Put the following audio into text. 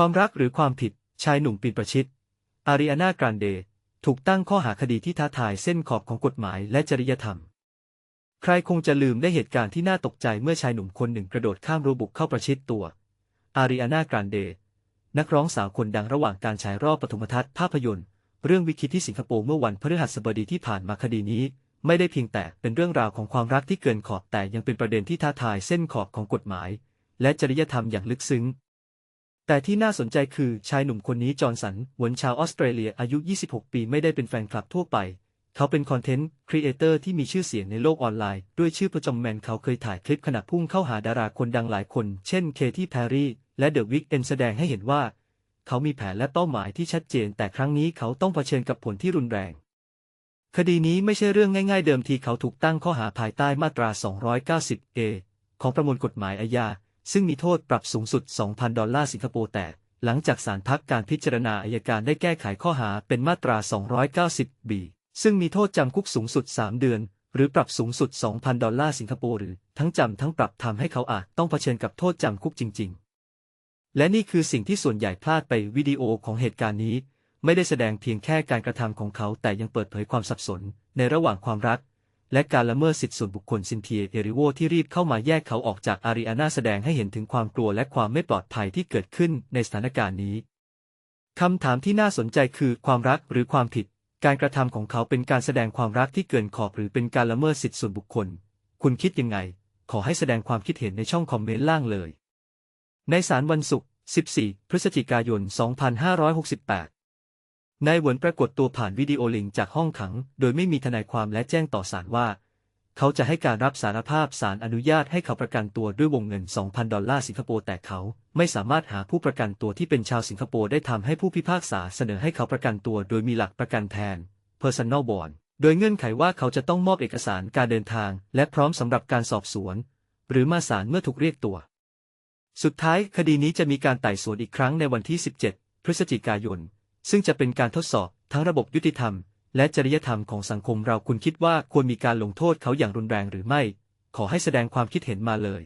ความรักหรือความผิด ชายหนุ่มปีนประชิด อาริอานากรานเด ถูกตั้งข้อหาคดีที่ท้าทายเส้นขอบของกฎหมายและจริยธรรม ใครคงจะลืมได้เหตุการณ์ที่น่าตกใจเมื่อชายหนุ่มคนหนึ่งกระโดดข้ามรั้วบุกเข้าประชิดตัว อาริอานากรานเด นักร้องสาวคนดังระหว่างการฉายรอบปฐมทัศน์ภาพยนตร์ เรื่องวิคิที่สิงคโปร์เมื่อวันพฤหัสบดีที่ผ่านมาคดีนี้ ไม่ได้เพียงแต่เป็นเรื่องราวของความรักที่เกินขอบแต่ยังเป็นประเด็นที่ท้าทายเส้นขอบของกฎหมาย และจริยธรรมอย่างลึกซึ้ง แต่ที่น่าสนใจคือชายหนุ่มคนนี้จอห์นสันหวนชาวออสเตรเลียอายุ 26 ปีไม่ได้เป็นแฟนคลับทั่วไป เขาเป็นคอนเทนต์ครีเอเตอร์ที่มีชื่อเสียงในโลกออนไลน์ ด้วยชื่อประจำแมนเขาเคยถ่ายคลิปขณะพุ่งเข้าหาดาราคนดังหลายคน เช่นเคที่แพรรี่และเดอะวิกเอนแสดงให้เห็นว่า เขามีแผนและเป้าหมายที่ชัดเจน แต่ครั้งนี้เขาต้องเผชิญกับผลที่รุนแรง คดีนี้ไม่ใช่เรื่องง่าย ๆ เดิมทีเขาถูกตั้งข้อหาภายใต้มาตรา 290 A ของประมวลกฎหมายอาญา ซึ่งมีโทษปรับสูงสุด 2,000 ดอลลาร์สิงคโปร์แต่ หลังจากศาลพักการพิจารณาอายการได้แก้ไขข้อหาเป็นมาตรา 290 B ซึ่งมีโทษจำคุกสูงสุด 3 เดือน หรือปรับสูงสุด 2,000 ดอลลาร์สิงคโปร์หรือทั้งจำทั้งปรับทำให้เขาอาจต้องเผชิญกับโทษจำคุกจริง ๆ และนี่คือสิ่งที่ส่วนใหญ่พลาดไปวิดีโอของเหตุการณ์นี้ ไม่ได้แสดงเพียงแค่การกระทำของเขาแต่ยังเปิดเผยความสับสน ในระหว่างความรัก และการละเมิดสิทธิส่วนบุคคลซินเทียเอริโวที่รีบเข้ามาแยกเขาออกจากอาริอานาแสดงให้เห็นถึงความกลัวและความไม่ปลอดภัยที่เกิดขึ้นในสถานการณ์นี้ คำถามที่น่าสนใจคือความรักหรือความผิด การกระทำของเขาเป็นการแสดงความรักที่เกินขอบหรือเป็นการละเมิดสิทธิส่วนบุคคล คุณคิดยังไง ขอให้แสดงความคิดเห็นในช่องคอมเมนต์ล่างเลย ในศาลวันศุกร์ 14 พฤศจิกายน 2568 นายหวนปรากฏตัวผ่านวิดีโอลิงก์จากห้องขัง โดยไม่มีทนายความและแจ้งต่อศาลว่า เขาจะให้การรับสารภาพศาลอนุญาตให้เขาประกันตัวด้วยวงเงิน 2,000 ดอลลาร์สิงคโปร์แต่เขาไม่สามารถหาผู้ประกันตัวที่เป็นชาวสิงคโปร์ได้ทำให้ผู้พิพากษาเสนอให้เขาประกันตัวโดยมีหลักประกันแทน personal bond โดยเงื่อนไขว่าเขาจะต้องมอบเอกสารการเดินทาง และพร้อมสำหรับการสอบสวน หรือมาศาลเมื่อถูกเรียกตัว สุดท้ายคดีนี้จะมีการไต่สวนอีกครั้งในวันที่ 17 พฤศจิกายน ซึ่งจะเป็นการทดสอบทั้งระบบยุติธรรม และจริยธรรมของสังคมเราคุณคิดว่าควรมีการลงโทษเขาอย่างรุนแรงหรือไม่ ขอให้แสดงความคิดเห็นมาเลย